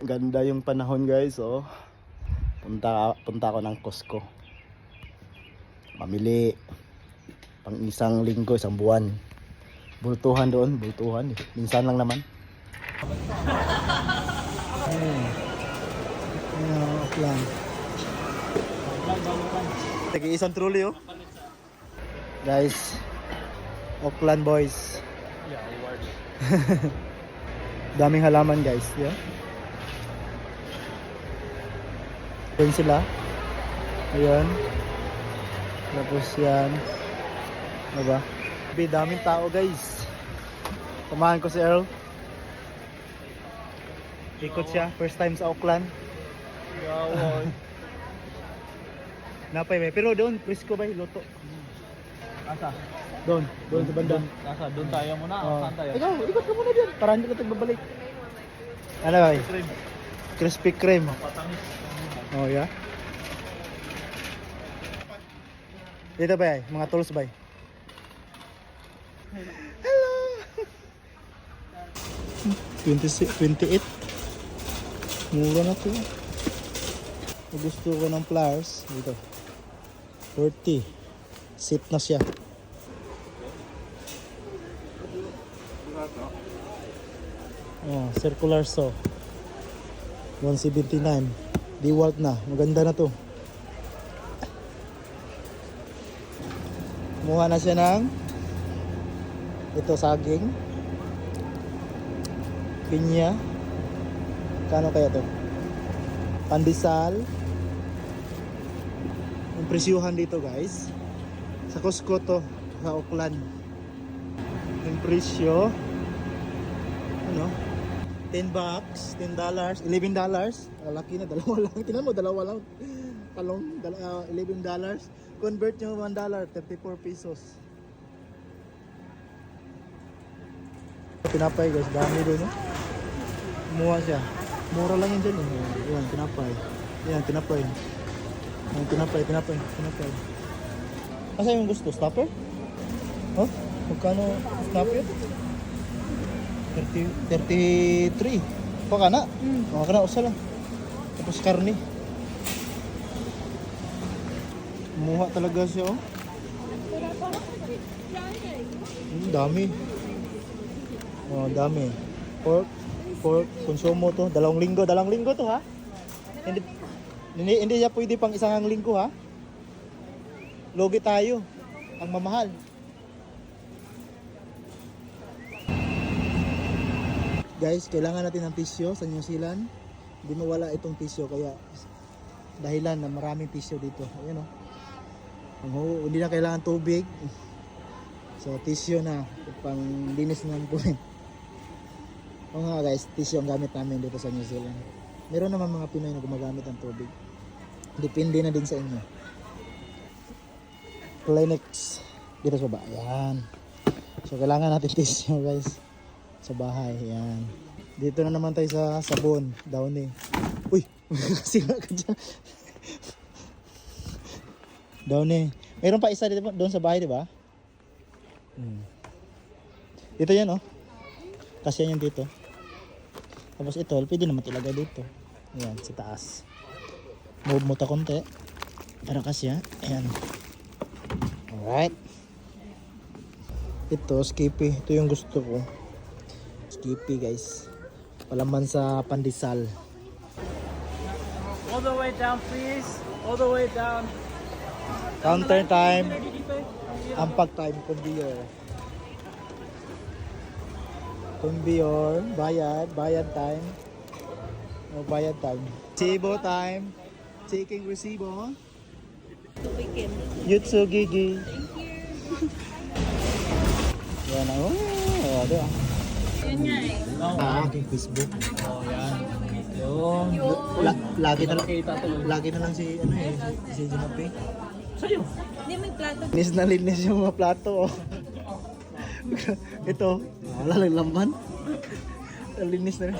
Ganda yung panahon guys, oh. Punta, punta ako ng Costco. Mamili. Pang isang linggo, isang buwan. Bultuhan doon, bultuhan. eh. Minsan lang naman. Hmm. Ano, lang. Tagi isang trolley oh. Guys, Oakland boys. Daming halaman guys, yeah. Yan sila. Ayan. Tapos yan. Ano ba? Be, daming tao guys. Samahan ko si Earl. Ikot siya, first time sa Auckland. Napay may, pero doon, presko ba, luto. Asa? Doon, doon sa banda. Asa? Doon tayo muna. Oh. Saan tayo? Ikaw, ikot ka muna dyan, para hindi ka tagbabalik. Ano ba? Trim. Crispy Kreme. Patangis. Oh, yeah. Dito ba ay? Mga tools ba? Hello! 26, 28. Mura na to. Kung gusto ko ng flowers, dito. 40. Sit na siya. Oh, circular saw. 179. DeWalt na. Maganda na to. Kumuha na siya ng ito saging. Pinya. Kano kaya to? Pandesal. Yung presyuhan dito guys. Sa Costco to. Sa Auckland. Yung presyo. Ano? 10 bucks, 10 dollars, 11 dollars. Laki na, dalawa lang. Tingnan mo, dalawa lang. Talong, dal- ah, 11 dollars. Convert nyo 1 dollar, 34 pesos. Pinapay guys, dami doon. No? Kumuha siya. Mura lang yun dyan. Eh. Yan, pinapay. Yan, pinapay. Yan, pinapay, pinapay, pinapay. Asa yung gusto? Stopper? Oh? Magkano stopper? 30, 33. Pa ka na? Mm. Oh, kana usa lang. Tapos karne. Muha talaga siya oh. Hmm, dami. Oh, dami. Pork, pork, konsumo to. Dalawang linggo, dalawang linggo to ha. Hindi, hindi, hindi siya pwede pang isang linggo ha. Logi tayo. Ang mamahal. Guys, kailangan natin ng tisyo sa New Zealand. Hindi mawala itong tisyo kaya dahilan na maraming tisyo dito. Ayan o. Hu- hindi na kailangan tubig. So, tisyo na. Pang linis ng puwin. Oo nga guys, tisyo ang gamit namin dito sa New Zealand. Meron naman mga Pinoy na gumagamit ng tubig. Depende na din sa inyo. Kleenex. Dito sa baba. Ayan. So, kailangan natin tisyo guys sa bahay. Yan. Dito na naman tayo sa sabon. Downy. Uy! Sira ka dyan. Downy. Meron pa isa dito doon sa bahay, di ba? Hmm. Dito yan, oh. Kasi yan yung dito. Tapos ito, pwede naman ilagay dito. Ayan, sa taas. Move mo ta konti. Para kasi, ayan. Alright. Ito, Skippy. Ito yung gusto ko. Skippy guys. Palaman sa pandesal. All the way down, please. All the way down. Counter time. Ampag time. Conveyor. Conveyor. Bayad. Bayad time. No, bayad time. Resibo time. Taking resibo. Yutsu Gigi. Thank you. Yan na. Oh, ada. Yun nga eh. Ah, aking Facebook. Oh, yan. Yung... La, lagi na lang. Lagi na lang si ano eh, si, si Ginapi. Sa'yo. Hindi may plato. Linis na linis yung mga plato. Oh. Ito, wala lang laman. Linis na rin.